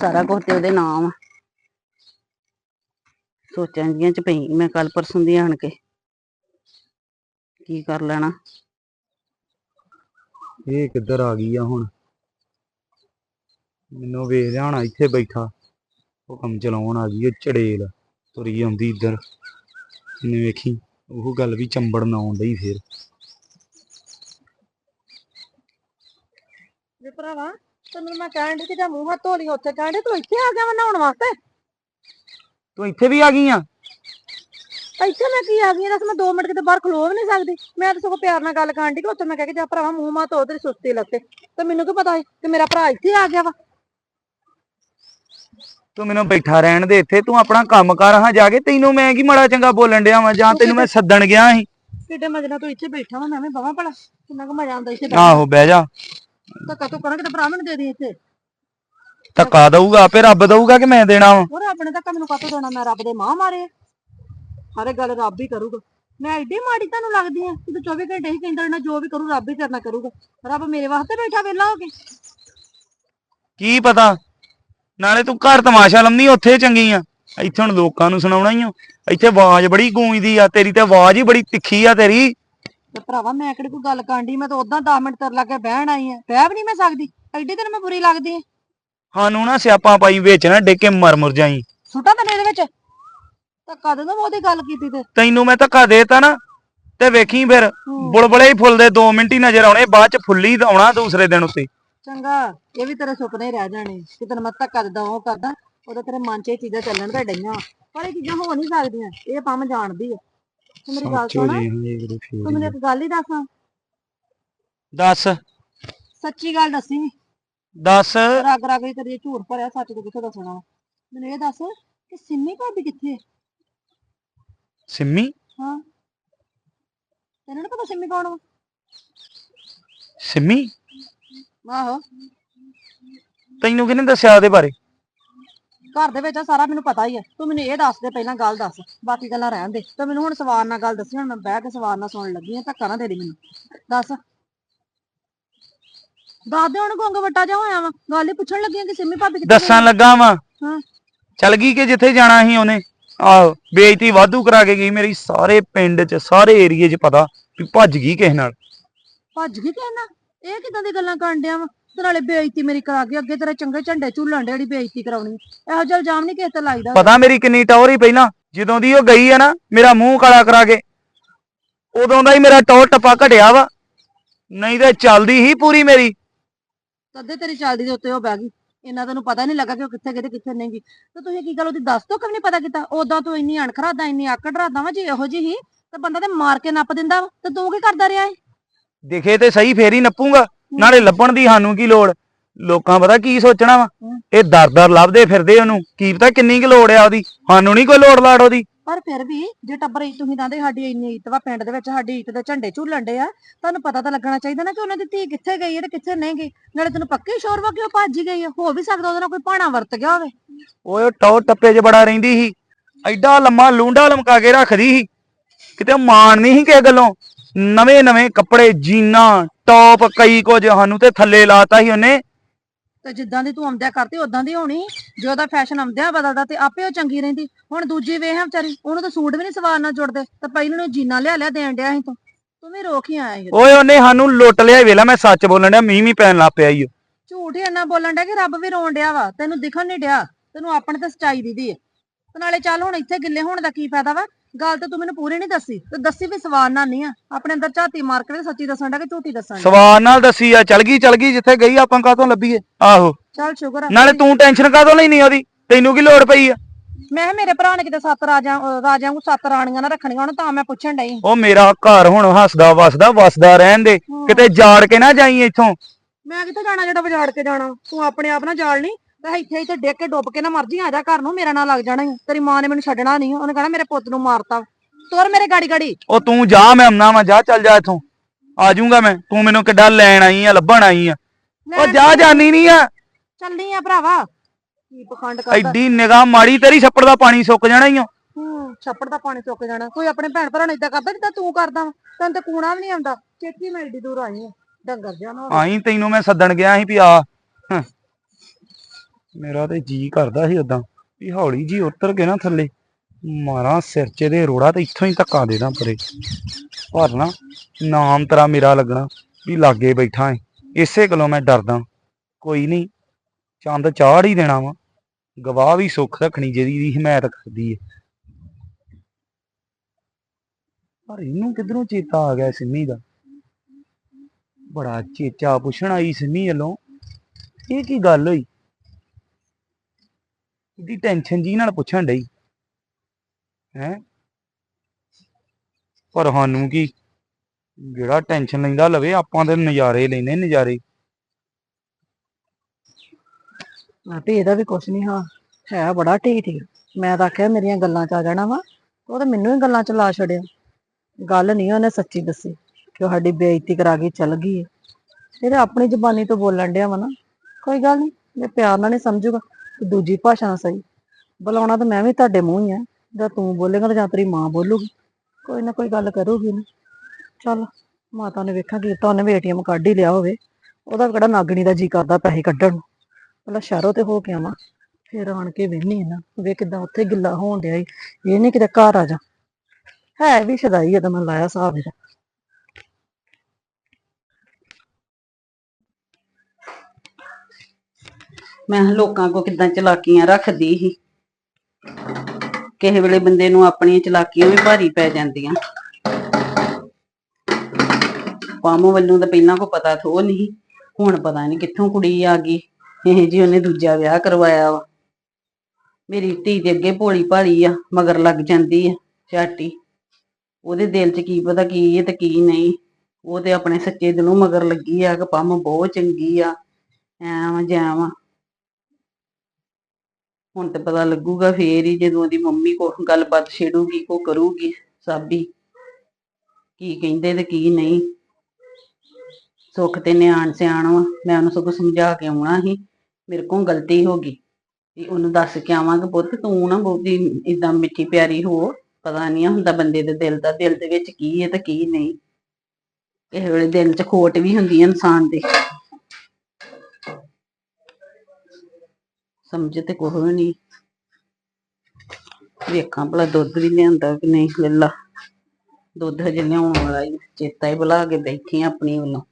ਸਾਰਾ ਕੁਝ ਤੇ ਉਹਦੇ ਨਾਮ ਆ। ਸੋਚਾਂ ਜੀਆਂ ਚ ਪਈ ਮੈਂ ਕੱਲ ਪਰਸੋਂ ਦੀ ਆਣ ਕੇ। ਕੀ ਕਰ ਲੈਣਾ। ਇਹ ਕਿੱਧਰ ਆ ਗਈ ਆ ਹੁਣ? ਮੈਨੂੰ ਵੇਖ ਲਿਆ ਹੋਣਾ ਇੱਥੇ ਬੈਠਾ। ਉਹ ਕੰਮ ਚਲਾਉਣ ਆ ਗਈ ਉਹ ਚੜੇਲ ਤੁਰੀ ਆਉਂਦੀ ਇੱਧਰ। ਇਹਨੇ ਵੇਖੀ। ਉਹ ਗੱਲ ਵੀ ਚੰਬੜਨ ਆਉਣ ਡਈ ਫੇਰ। ਜੇ ਭਰਾਵਾ ਤੈਨੂੰ ਮੈਂ ਕਹਿਣ ਦੀ ਕਿ ਜਾਂ ਮੂੰਹ ਹੱਥ ਧੋ ਲਈ ਉੱਥੇ ਕਹਿਣ ਡਈ ਤੂੰ ਇੱਥੇ ਆ ਗਿਆ ਵਾ ਨਹਾਉਣ ਵਾਸਤੇ? ਤੂੰ ਇੱਥੇ ਵੀ ਆ ਗਈ ਆ? ਇੱਥੇ ਮੈਂ ਕੀ ਆ ਗਈ ਦੱਸ ਮੈਂ 2 ਮਿੰਟ ਕਿਤੇ ਬਾਹਰ ਖਲੋ ਵੀ ਨਹੀਂ ਸਕਦੀ। ਮੈਂ ਤਾਂ ਸਗੋਂ ਪਿਆਰ ਨਾਲ ਗੱਲ ਕਰਨ ਦੀ ਕਿ ਉੱਥੇ ਮੈਂ ਕਹਿ ਕੇ ਜਾ ਭਰਾਵਾ ਮੂੰਹ ਮਾ ਧੋ ਤੇਰੀ ਸੁਸਤੀ ਲੱਤੇ। ਤੇ ਮੈਨੂੰ ਕੀ ਪਤਾ ਸੀ ਕਿ ਮੇਰਾ ਭਰਾ ਇੱਥੇ ਆ ਗਿਆ ਵਾ? ਤੂੰ ਮੈਨੂੰ ਬੈਠਾ ਰਹਿਣ ਦੇ ਇੱਥੇ ਤੂੰ ਆਪਣਾ ਕੰਮ ਕਰ ਹਾਂ ਜਾ ਕੇ ਤੈਨੂੰ ਮੈਂ ਕੀ ਮਾੜਾ ਚੰਗਾ ਬੋਲਣ ਡਿਆ ਵਾਂ ਜਾਂ ਤੈਨੂੰ ਮੈਂ ਸੱਦਣ ਗਿਆ ਸੀ। ਕਿੱਡੇ ਮਜੇ ਨਾਲ ਤੂੰ ਇੱਥੇ ਬੈਠਾ ਵਾ ਮੈਂ ਬਾਵਾ ਭਲਾ ਕਿੰਨਾ ਕੁ ਮਜ਼ਾ ਆਉਂਦਾ ਇੱਥੇ ਬੈਠ ਆਹੋ ਬਹਿ ਜਾ। ਧੱਕਾ ਤੂੰ ਕਰਾਂ ਕਿਤੇ ਭਰਾ ਮੈਨੂੰ ਦੇ ਦੇ ਇੱਥੇ। ਧੱਕਾ ਦਊਗਾ ਆਪੇ ਰੱਬ ਦਊਗਾ ਕਿ ਮੈਂ ਦੇਣਾ ਵਾ। ਹੋਰ ਰੱਬ ਨੇ ਧੱਕਾ ਮੈਨੂੰ ਕਾਤੋਂ ਦੇਣਾ ਮੈਂ ਰੱਬ ਦੇ ਮਾਂ ਮਾਰੇ। ਹਰ ਗੱਲ ਰੱਬ ਹੀ ਕਰੂਗਾ। ਮੈਂ ਐਡੀ ਮਾੜੀ ਤੁਹਾਨੂੰ ਲੱਗਦੀ ਆ ਕਿ ਤੂੰ 24 ਘੰਟੇ ਹੀ ਕਹਿੰਦਾ ਰਹਿਣਾ ਜੋ ਵੀ ਕਰੂ ਰੱਬ ਹੀ ਕਰਨਾ ਕਰੂਗਾ। ਰੱਬ ਮੇਰੇ ਵਾਸਤੇ ਬੈਠਾ ਵਿਹਲਾ ਹੋ ਕੇ। ਕੀ ਪਤਾ? ਨਾਲੇ ਤੂੰ ਘਰ ਤਮਾਸ਼ਾ ਲੰਮੀ ਉੱਥੇ ਚੰਗੀ ਆ। ਇੱਥੇ ਹੁਣ ਲੋਕਾਂ ਨੂੰ ਸੁਣਾਉਣਾ ਹੀ ਆ। ਇੱਥੇ ਆਵਾਜ਼ ਬੜੀ ਗੂੰਜਦੀ ਆ ਤੇਰੀ ਤੇ ਆਵਾਜ਼ ਹੀ ਬੜੀ ਤਿੱਖੀ ਆ ਤੇਰੀ। ਤੇ ਭਰਾਵਾ ਮੈਂ ਕਿਹੜੀ ਕੋਈ ਗੱਲ ਕਾਂਡੀ ਮੈਂ ਤਾਂ ਉਦਾਂ 10 ਮਿੰਟ ਤੇਰੇ ਲਾਗੇ ਬਹਿਣ ਆਈ ਆ। ਬਹਿ ਵੀ ਨਹੀਂ ਮੈਂ ਸਕਦੀ। ਐਡੀ ਤੈਨੂੰ ਮੈਂ ਬੁਰੀ ਲੱਗਦੀ ਆ। ਸਾਨੂੰ ਨਾ ਸਿਆਪਾ ਪਾਈ ਵਿੱਚ ਨਾ ਡਿੱਗ ਕੇ ਮਰ ਮੁਰ ਜਾਈ। ਸੁੱਟਾ ਤੈਨੂੰ ਇਹਦੇ ਵਿੱਚ? ਧੱਕਾ ਦੇ ਨਾ ਉਹਦੀ ਗੱਲ ਕੀਤੀ ਤੇ। ਤੈਨੂੰ ਮੈਂ ਧੱਕਾ ਦੇਤਾ ਨਾ ਤੇ ਵੇਖੀ ਫਿਰ। ਬੁਲਬੁਲੇ ਹੀ ਫੁੱਲਦੇ 2 ਮਿੰਟ ਹੀ ਨਜ਼ਰ ਆਉਣੇ ਬਾਅਦ ਚ ਫੁੱਲੀ ਆਉਣਾ ਦੂਸਰੇ ਦਿਨ ਉੱਤੇ। ਚੰਗਾ ਇਹ ਵੀ ਤੇਰੇ ਸੁਪਨੇ ਰਹਿ ਜਾਣੇ। ਕਿ ਤੈਨੂੰ ਮੈਂ ਧੱਕਾ ਦਿੰਦਾ ਉਹ ਕਰਦਾ ਉਹਦਾ ਤੇਰੇ ਮਨ 'ਚ ਇਹ ਚੀਜ਼ਾਂ ਚੱਲਣ ਤੇ ਡਈਆਂ। ਪਰ ਇਹ ਚੀਜ਼ਾਂ ਹੋ ਨਹੀਂ ਸਕਦੀਆਂ ਇਹ ਪੰਮ ਜਾਣਦੀ ਆ। ਤੂੰ ਮੇਰੀ ਗੱਲ ਸੁਣ। ਤੂੰ ਮੈਨੂੰ ਇੱਕ ਗੱਲ ਹੀ ਦੱਸ। ਦੱਸ। ਸੱਚੀ ਗੱਲ ਦੱਸੀ। ਦੱਸ। ਰਗ ਰਗ ਹੀ ਤੇਰੀ ਝੂਠ ਭਰਿਆ ਸੱਚ ਤੋਂ ਕਿੱਥੋਂ ਦੱਸਣਾ ਵਾ? ਮੈਨੂੰ ਇਹ ਦੱਸ ਕਿ ਸਿੰਮੀ ਭਾਬੀ ਕਿੱਥੇ ਹੈ? ਸਿੰਮੀ? ਹਾਂ। ਤੈਨੂੰ ਨੀ ਪਤਾ ਸਿੰਮੀ ਕੌਣ ਵਾ? ਸਿੰਮੀ? ਆਹੋ। ਤੈਨੂੰ ਕਿਹਨੇ ਦੱਸਿਆ ਉਹਦੇ ਬਾਰੇ? ਘਰ ਦੇ ਵਿੱਚ ਸਾਰਾ ਮੈਨੂੰ ਪਤਾ ਹੀ ਹੈ ਤੂੰ ਮੈਨੂੰ ਇਹ ਦੱਸ ਦੇ ਪਹਿਲਾਂ ਗੱਲ ਦੱਸ। ਬਾਕੀ ਗੱਲਾਂ ਰਹਿਣ ਦੇ। ਤੇ ਮੈਨੂੰ ਹੁਣ ਸਵਾਰ ਨਾਲ ਗੱਲ ਦੱਸੀ ਹੁਣ ਮੈਂ ਬਹਿ ਕੇ ਸਵਾਰ ਨਾਲ ਸੁਣਨ ਲੱਗੀ ਆ ਧੱਕਾ ਨਾ ਦੇ ਦੇ ਮੈਨੂੰ। ਦੱਸ। ਦੱਸ ਦੇ ਹੁਣ ਗੁੰਗ ਵੱਟਾ ਜਾ ਹੋਇਆ ਵਾ। ਗੱਲ ਹੀ ਪੁੱਛਣ ਲੱਗੀ ਆ ਕਿ ਸਿੰਮੀ ਭਾਬੀ ਕਿੱਥੇ ਦੱਸਣ ਲੱਗਾ ਵਾਂ। ਹਾਂ। ਚੱਲ ਗਈ ਕਿ ਜਿੱਥੇ ਜਾਣਾ ਸੀ ਉਹਨੇ? ਆਹੋ ਬੇਇੱਜ਼ਤੀ ਵਾਧੂ ਕਰਾ ਕੇ ਗਈ ਮੇਰੀ। ਸਾਰੇ ਪਿੰਡ 'ਚ ਸਾਰੇ ਏਰੀਏ 'ਚ ਪਤਾ ਵੀ ਭੱਜ ਗਈ ਕਿਸੇ ਨਾਲ। ਭੱਜ ਗਈ ਕਹਿਣਾ ਇਹ ਕਿਦਾਂ ਦੀ ਗੱਲਾਂ ਕਰਨ ਡਿਆ ਵਾ? ਤੇ ਨਾਲੇ ਬੇਇੱਜ਼ਤੀ ਮੇਰੀ ਕਰਾ ਕੇ ਅੱਗੇ ਤੇਰੇ ਚੰਗੇ ਝੰਡੇ ਝੂਲਣ ਦੇ ਜਿਹੜੀ ਬੇਇੱਜ਼ਤੀ ਕਰਾਉਣੀ ਇਹੋ ਜਿਹਾ ਇਲਜ਼ਾਮ ਨਹੀਂ ਕਿਸੇ ਤੇ ਲਾਈਦਾ। ਪਤਾ ਮੇਰੀ ਕਿੰਨੀ ਟੌਰ ਪਹਿਲਾਂ ਜਦੋਂ ਦੀ ਉਹ ਗਈ ਹੈ ਨਾ ਮੇਰਾ ਮੂੰਹ ਕਾਲਾ ਕਰਾ ਕੇ ਉਦੋਂ ਦਾ ਹੀ ਮੇਰਾ ਟੌਰ ਟੱਪਾ ਘਟਿਆ ਵਾ। ਨਹੀਂ ਤੇ ਚੱਲਦੀ ਹੀ ਪੂਰੀ ਮੇਰੀ। ਤਦੇ ਤੇਰੀ ਚੱਲਦੀ ਦੇ ਉੱਤੇ ਉਹ ਬਹਿ ਗਈ। ਇਹਨਾਂ ਤੈਨੂੰ ਪਤਾ ਨਹੀਂ ਲੱਗਾ ਕਿ ਉਹ ਕਿੱਥੇ ਗਈ ਤੇ ਕਿੱਥੇ ਨਹੀਂ ਗਈ। ਤੇ ਤੁਸੀਂ ਕੀ ਗੱਲ ਉਹਦੀ ਦੱਸ ਤੋਂ ਕਿਉਂ ਨਹੀਂ ਪਤਾ ਕੀਤਾ? ਉਦਾਂ ਤੂੰ ਇੰਨੀ ਅਣਖਰਾਦਾ ਇੰਨੀ ਆਕੜ ਰਾਦਾ ਵਾ ਜੇ ਇਹੋ ਜਿਹੀ ਹੀ ਤੇ ਬੰਦਾ ਤੇ ਮਾਰ ਕੇ ਨੱਪ ਦਿੰਦਾ ਵਾ। ਤੇ ਤੂੰ ਕੀ ਕਰਦਾ ਰਿਹਾ ਏ? ਦਿਖੇ ਤੇ ਸਹੀ ਫੇਰ ਹੀ ਨੱਪੂਗਾ। ਨਾਲੇ ਲੱਭਣ ਦੀ ਸਾਨੂੰ ਕੀ ਲੋੜ? ਲੋਕਾਂ ਪਤਾ ਕੀ ਸੋਚਣਾ ਵਾ। ਇਹ ਦਰ-ਦਰ ਲੱਭਦੇ ਫਿਰਦੇ ਉਹਨੂੰ। ਕੀ ਪਤਾ ਕਿੰਨੀ ਕੁ ਲੋੜ ਆ ਉਹਦੀ? ਸਾਨੂੰ ਨਹੀਂ ਕੋਈ ਲੋੜ ਲਾੜ ਉਹਦੀ। ਪਰ ਫਿਰ ਵੀ ਜੇ ਟੱਬਰ ਹੀ ਤੁਸੀਂ ਕਹਿੰਦੇ ਸਾਡੀ ਇੰਨੀ ਇੱਜ਼ਤ ਵਾ ਪਿੰਡ ਦੇ ਵਿੱਚ ਸਾਡੀ ਇੱਜ਼ਤ ਦੇ ਝੰਡੇ ਝੂਲਣ ਡੇ ਆ ਤੁਹਾਨੂੰ ਪਤਾ ਤਾਂ ਲੱਗਣਾ ਚਾਹੀਦਾ ਨਾ ਕਿ ਉਹਨਾਂ ਦੀ ਧੀ ਕਿੱਥੇ ਗਈ ਹੈ ਤੇ ਕਿੱਥੇ ਨਹੀਂ ਗਈ। ਨਾਲੇ ਤੈਨੂੰ ਪੱਕੀ ਸ਼ੋਰ ਵਾ ਕਿ ਉਹ ਭੱਜ ਗਈ ਹੈ ਹੋ ਵੀ ਸਕਦਾ ਉਹਦੇ ਨਾਲ ਕੋਈ ਭਾਣਾ ਵਰਤ ਗਿਆ ਹੋਵੇ। ਓਏ ਟੌਰ ਟੱਪੇ 'ਚ ਬੜਾ ਰਹਿੰਦੀ ਸੀ। ਐਡਾ ਲੰਮਾ ਲੂੰਡਾ ਲਮਕਾ ਕੇ ਰੱਖਦੀ ਸੀ। ਕਿਤੇ ਮਾਣ ਨਹੀਂ ਸੀ ਕਿਸੇ ਗੱਲੋਂ? ਨਵੇਂ ਨਵੇਂ ਕੱਪੜੇ ਜੀਨਾਂ ਟੌਪ ਕਈ ਕੁਝ ਸਾਨੂੰ ਤੇ ਥੱਲੇ ਲਾਤਾ ਸੀ ਉਹਨੇ। ਤੇ ਜਿੱਦਾਂ ਦੀ ਤੂੰ ਆਉਂਦਿਆ ਕਰਤੀ ਉਦਾਂ ਦੀ ਹੋਣੀ। ਜੇ ਉਹਦਾ ਫੈਸ਼ਨ ਆਉਂਦਿਆ ਬਦਲਦਾ ਤੇ ਆਪੇ ਉਹ ਚੰਗੀ ਰਹਿੰਦੀ। ਹੁਣ ਦੂਜੀ ਵੇਖ ਆ ਵਿਚਾਰੀ ਉਹਨੂੰ ਤਾਂ ਸੂਟ ਵੀ ਨਹੀਂ ਸਵਾਰ ਨਾਲ ਜੁੜਦੇ। ਤੇ ਪਹਿਲਾਂ ਨੂੰ ਜੀਨਾ ਲਿਆ ਲਿਆ ਦੇਣ ਡਿਆ ਸੀ ਤੂੰ। ਤੂੰ ਵੀ ਰੋਕ ਹੀ ਆਇਆ ਈ ਓਏ ਉਹਨੇ ਸਾਨੂੰ ਲੁੱਟ ਲਿਆ ਵੇਲਾ ਮੈਂ ਸੱਚ ਬੋਲਣ ਡਿਆ ਮੀਂਹ ਵੀ ਪੈਣ ਲੱਗ ਪਿਆ ਈ ਓ। ਝੂਠ ਹੀ ਇੰਨਾ ਬੋਲਣ ਡਿਆ ਕਿ ਰੱਬ ਵੀ ਰੋਣ ਡਿਆ ਵਾ। ਤੈਨੂੰ ਦਿਖਣ ਨਹੀਂ ਡਿਆ। ਤੈਨੂੰ ਆਪਣੇ ਤੇ ਸਚਾਈ ਦੀਦੀ ਹੈ ਤੇ ਨਾਲੇ ਚੱਲ ਹੁਣ ਇੱਥੇ ਗਿੱਲੇ ਹੋਣ ਦਾ ਕੀ ਫਾਇਦਾ ਵਾ? ਗੱਲ ਤੇ ਤੂੰ ਮੈਨੂੰ ਪੂਰੀ ਨਹੀਂ ਦੱਸੀ ਤੇ ਦੱਸੀ ਵੀ ਸਵਾਰ ਨਾਲ ਨਹੀਂ ਆ। ਆਪਣੇ ਅੰਦਰ ਝਾਤੀ ਮਾਰ ਕੇ ਸੱਚੀ ਦੱਸਣ ਡਿਆ ਕਿ ਝੂਠੀ ਡਿਆ। ਸਵਾਰ ਨਾਲ ਦੱਸੀ ਆ ਚਲ ਗਈ ਚਲ ਗਈ ਜਿੱਥੇ ਗਈ ਆਪਾਂ ਕਾਹਤੋਂ ਲੱਭੀਏ? ਆਹੋ। ਚੱਲ ਸ਼ੁਕਰ ਆ। ਨਾਲੇ ਤੂੰ ਟੈਨਸ਼ਨ ਕਾਹਤੋਂ ਲੈਣੀ ਉਹਦੀ? ਤੈਨੂੰ ਕੀ ਲੋੜ ਪਈ ਆ? ਮੈਂ ਕਿਹਾ ਮੇਰੇ ਭਰਾ ਨੇ ਕਿਤੇ ਸੱਤ ਰਾਜਾਂ ਰਾਜਿਆਂ ਨੂੰ ਸੱਤ ਰਾਣੀਆਂ ਨਾ ਰੱਖਣੀਆਂ ਹੁਣ ਤਾਂ ਮੈਂ ਪੁੱਛਣ ਡਈ ਉਹ ਮੇਰਾ ਘਰ ਹੁਣ ਹੱਸਦਾ ਵਸਦਾ ਵਸਦਾ ਰਹਿਣ ਦੇ। ਕਿਤੇ ਜਾੜ ਕੇ ਨਾ ਜਾਈ ਇੱਥੋਂ। ਮੈਂ ਕਿੱਥੇ ਜਾਣਾ ਜਿਹੜਾ ਵਿਜਾੜ ਕੇ ਜਾਣਾ? ਤੂੰ ਆਪਣੇ ਆਪ ਨਾਲ ਜਾਲ ਨਹੀਂ? ਤੇ ਇੱਥੇ ਇੱਥੇ ਡਿੱਗ ਕੇ ਡੁੱਬ ਕੇ ਨਾ ਮਰਜ਼ੀ ਆ ਜਾ ਘਰ ਨੂੰ ਮੇਰਾ ਨਾਂ ਲੱਗ ਜਾਣਾ ਈ। ਤੇਰੀ ਮਾਂ ਨੇ ਮੈਨੂੰ ਛੱਡਣਾ ਨਹੀਂ ਉਹਨੇ ਕਹਿਣਾ ਮੇਰੇ ਪੁੱਤ ਨੂੰ ਮਾਰਤਾ। ਤੁਰ ਮੇਰੇ ਗਾੜੀ ਗਾੜੀ। ਉਹ ਤੂੰ ਜਾ ਮੈਂ ਆਉਣਾ ਵਾ ਜਾ ਚੱਲ ਜਾ ਇੱਥੋਂ। ਆ ਜਾਊਂਗਾ ਮੈਂ ਤੂੰ ਮੈਨੂੰ ਕਿੱਡਾ ਲੈਣ ਆਈ ਆ ਲੱਭਣ ਆਈ ਆ। ਉਹ ਜਾ ਜਾਨੀ ਨਹੀਂ ਆ। ਚੱਲਣੀ ਆ ਭਰਾਵਾ। ਕੀ ਪਖੰਡ ਕਰਦਾ। ਐਡੀ ਨਿਗਾਹ ਮਾੜੀ ਤੇਰੀ ਛੱਪੜ ਦਾ ਪਾਣੀ ਸੁੱਕ ਜਾਣਾ ਈ ਓ ਹੂੰ ਛੱਪੜ ਦਾ ਪਾਣੀ ਸੁੱਕ ਜਾਣਾ। ਕੋਈ ਆਪਣੇ ਭੈਣ ਭਰਾ ਨੂੰ ਇਦਾਂ ਕਰਦਾ ਜਿੱਦਾਂ ਤੂੰ ਕਰਦਾ ਵਾ। ਤੈਨੂੰ ਤੇ ਕੂਣਾ ਵੀ ਨਹੀਂ ਆਉਂਦਾ। ਚੇਤੀ ਮੈਂ ਏਡੀ ਦੂਰ ਆਈ ਆ। ਡੰਗਰ ਜਿਹਾ ਨਾ ਹੋਵੇ। ਆਈ ਤੈਨੂੰ ਮੈਂ ਸੱਦਣ ਗਿਆ ਸੀ ਵੀ ਆ। ਹੰ। ਮੇਰਾ ਤੇ ਜੀ ਕਰਦਾ ਸੀ ਉਦਾਂ ਵੀ ਹੌਲੀ ਜੀ ਉਤਰ ਕੇ ਨਾ ਥੱਲੇ, ਮਾਰਾ ਸਿਰ 'ਚ ਦੇ ਰੋੜਾ ਤੇ ਇੱਥੋਂ ਹੀ ਧੱਕਾ ਦੇਣਾ ਪਰੇ। ਪਰ ਨਾ, ਨਾਮ ਤਰਾ ਮੇਰਾ ਲੱਗਣਾ, ਵੀ ਲਾਗੇ ਬੈਠਾ ਏ ਇਸੇ ਗੱਲੋਂ ਮੈਂ ਡਰਦਾ। ਕੋਈ ਨਹੀਂ, ਚੰਦ ਚਾੜ ਹੀ ਦੇਣਾ ਵਾ, ਗਵਾਹ ਵੀ ਸੁੱਖ ਰੱਖਣੀ ਜਿਹਦੀ ਦੀ ਹਮਾਇਤ ਕਰਦੀ ਏ। ਪਰ ਇਹਨੂੰ ਕਿਧਰੋਂ ਚੇਤਾ ਆ ਗਿਆ ਸਿੰਮੀ ਦਾ? ਬੜਾ ਚੇਚਾ ਪੁੱਛਣ ਆਈ ਸਿੰਮੀ ਵੱਲੋਂ, ਇਹ ਕੀ ਗੱਲ ਹੋਈ? ਇਹਦੀ ਟੈਨਸ਼ਨ ਜੀ ਨਾਲ ਪੁੱਛਣ ਡਈ। ਹੈ? ਪਰ ਸਾਨੂੰ ਕੀ, ਜਿਹੜਾ ਟੈਨਸ਼ਨ ਲੈਂਦਾ ਲਵੇ, ਆਪਾਂ ਤੇ ਨਜ਼ਾਰੇ ਲੈਨੇ ਨਜ਼ਾਰੇ। ਮੈਂ ਇਹਦਾ ਵੀ ਕੁਛ ਨਹੀਂ ਹਾਂ। ਹੈ ਬੜਾ ਠੀਕ ਠੀਕ ਮੈਂ ਤਾਂ ਆਖਿਆ ਮੇਰੀਆਂ ਗੱਲਾਂ ਚ ਆ ਜਾਣਾ ਵਾ। ਉਹ ਤਾਂ ਮੈਨੂੰ ਹੀ ਗੱਲਾਂ ਚ ਲਾ ਛੜਿਆ ਗੱਲ ਨਹੀਂ ਉਹਨੇ ਸੱਚੀ ਦੱਸੀ ਕਿ ਉਹ ਸਾਡੀ ਬੇਇੱਜ਼ਤੀ ਕਰਾ ਕੇ ਚੱਲ ਗਈ ਹੈ ਇਹਦੇ ਆਪਣੀ ਜ਼ੁਬਾਨੀ ਤੋਂ ਬੋਲਣ ਡਿਆ ਵਾ ਨਾ। ਕੋਈ ਗੱਲ ਨਹੀਂ ਜੇ ਪਿਆਰ ਨਾਲ ਨਹੀਂ ਸਮਝੂਗਾ। ਦੂਜੀ ਭਾਸ਼ਾ ਨਾਲ ਸਹੀ। ਬੁਲਾਉਣਾ ਤਾਂ ਮੈਂ ਵੀ ਤੁਹਾਡੇ ਮੂੰਹ ਹੀ ਆ। ਜਾਂ ਤੂੰ ਬੋਲੇਗਾ ਤੇ ਜਾਂ ਤੇਰੀ ਮਾਂ ਬੋਲੂਗੀ। ਕੋਈ ਨਾ ਕੋਈ ਗੱਲ ਕਰੂਗੀ ਨਾ। ਚੱਲ, ਮਾਤਾ ਨੇ ਵੇਖਾਂ ਕੀ ਤਾਂ ਉਹਨੇ ਏਟੀਐਮ ਕੱਢ ਹੀ ਲਿਆ ਹੋਵੇ। ਉਹਦਾ ਵੀ ਕਿਹੜਾ ਨਾਗਣੀ ਦਾ ਜੀ ਕਰਦਾ ਪੈਸੇ ਕੱਢਣ ਨੂੰ। ਪਹਿਲਾਂ ਸ਼ਹਿਰੋਂ ਤੇ ਹੋ ਕੇ ਆਵਾਂ, ਫੇਰ ਆਣ ਕੇ ਵੇਹਨੀ ਨਾ। ਵੇ ਕਿਦਾਂ ਉੱਥੇ ਗਿੱਲਾ ਹੋਣ ਡਿਆ ਈ। ਇਹ ਨਹੀਂ ਕਿਤੇ ਘਰ ਆ ਜਾ। ਹੈ ਵੀ ਸ਼ਦਾਈ ਆ ਤਾਂ ਮੈਂ ਲਾਇਆ ਹਿਸਾਬ ਇਹਦਾ ਮੈਂ ਕਿਹਾ ਲੋਕਾਂ ਕੋ ਕਿਦਾਂ ਚਲਾਕੀਆਂ ਰੱਖਦੀ ਸੀ। ਕਿਸੇ ਵੇਲੇ ਬੰਦੇ ਨੂੰ ਆਪਣੀਆਂ ਚਲਾਕੀਆਂ ਵੀ ਭਾਰੀ ਪੈ ਜਾਂਦੀਆਂ। ਪਾਮੋ ਵੱਲੋਂ ਤਾਂ ਪਹਿਲਾਂ ਕੋ ਪਤਾ ਥੋ ਨਹੀਂ ਹੁਣ ਪਤਾ ਨਹੀਂ ਕਿੱਥੋਂ ਕੁੜੀ ਆ ਗਈ। ਇਹ ਜੀ ਉਹਨੇ ਦੂਜਾ ਵਿਆਹ ਕਰਵਾਇਆ ਵਾ। ਮੇਰੀ ਧੀ ਦੇ ਅੱਗੇ ਭੋਲੀ ਭਾਲੀ ਆ, ਮਗਰ ਲੱਗ ਜਾਂਦੀ ਆ ਝਾਟੀ। ਉਹਦੇ ਦਿਲ 'ਚ ਕੀ ਪਤਾ ਕੀ ਹੈ ਤੇ ਕੀ ਨਹੀਂ। ਉਹ ਤੇ ਆਪਣੇ ਸੱਚੇ ਦਿਲੋਂ ਮਗਰ ਲੱਗੀ ਆ ਕਿ ਪੰਮ ਬਹੁਤ ਚੰਗੀ ਆ। ਐਵੇਂ ਜਾਵਾਂ ਹੁਣ ਤੇ ਪਤਾ ਲੱਗੂਗਾ ਫੇਰ ਹੀ ਜਦੋਂ ਉਹਦੀ ਮੰਮੀ ਕੋ ਗੱਲਬਾਤ ਛੇੜੂਗੀ ਕੋ ਕਰੂਗੀ, ਸਾਬੀ। ਕੀ ਕਹਿੰਦੇ ਤੇ ਕੀ ਨਹੀਂ। ਸੁੱਖ ਤੇ ਨਿਆਣ ਸਿਆਣ ਵਾ, ਮੈਂ ਉਹਨੂੰ ਸਗੋਂ ਸਮਝਾ ਕੇ ਆਉਣਾ ਸੀ, ਮੇਰੇ ਕੋਲ ਗਲਤੀ ਹੋ ਗਈ। ਵੀ ਉਹਨੂੰ ਦੱਸ ਕੇ ਆਵਾਂ ਕਿ ਪੁੱਤ, ਤੂੰ ਨਾ ਬਹੁਤੀ ਇਦਾਂ ਮਿੱਠੀ ਪਿਆਰੀ ਹੋ, ਪਤਾ ਨਹੀਂ ਹੁੰਦਾ ਬੰਦੇ ਦੇ ਦਿਲ ਦਾ, ਦਿਲ ਦੇ ਵਿੱਚ ਕੀ ਹੈ ਤੇ ਕੀ ਨਹੀਂ। ਕਿਸੇ ਵੇਲੇ ਦਿਲ 'ਚ ਖੋਟ ਵੀ ਹੁੰਦੀ ਹੈ ਇਨਸਾਨ ਦੇ। ਸਮਝ ਤੇ ਕੁਛ ਵੀ ਨਹੀਂ। ਵੇਖਾਂ ਭਲਾ ਦੁੱਧ ਵੀ ਲਿਆਂਦਾ ਕਿ ਨਹੀਂ, ਲੱਲਾ। ਦੁੱਧ ਹਜੇ ਲਿਆਉਣ ਵਾਲਾ ਹੀ, ਚੇਤਾ ਹੀ ਬੁਲਾ ਕੇ ਬੈਠੀ ਆਂ ਆਪਣੀ ਵੱਲੋਂ।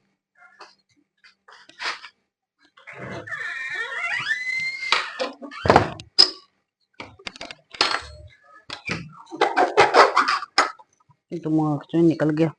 ਦਿਮਾਗ ਚੋਂ ਹੀ ਨਿਕਲ ਗਿਆ।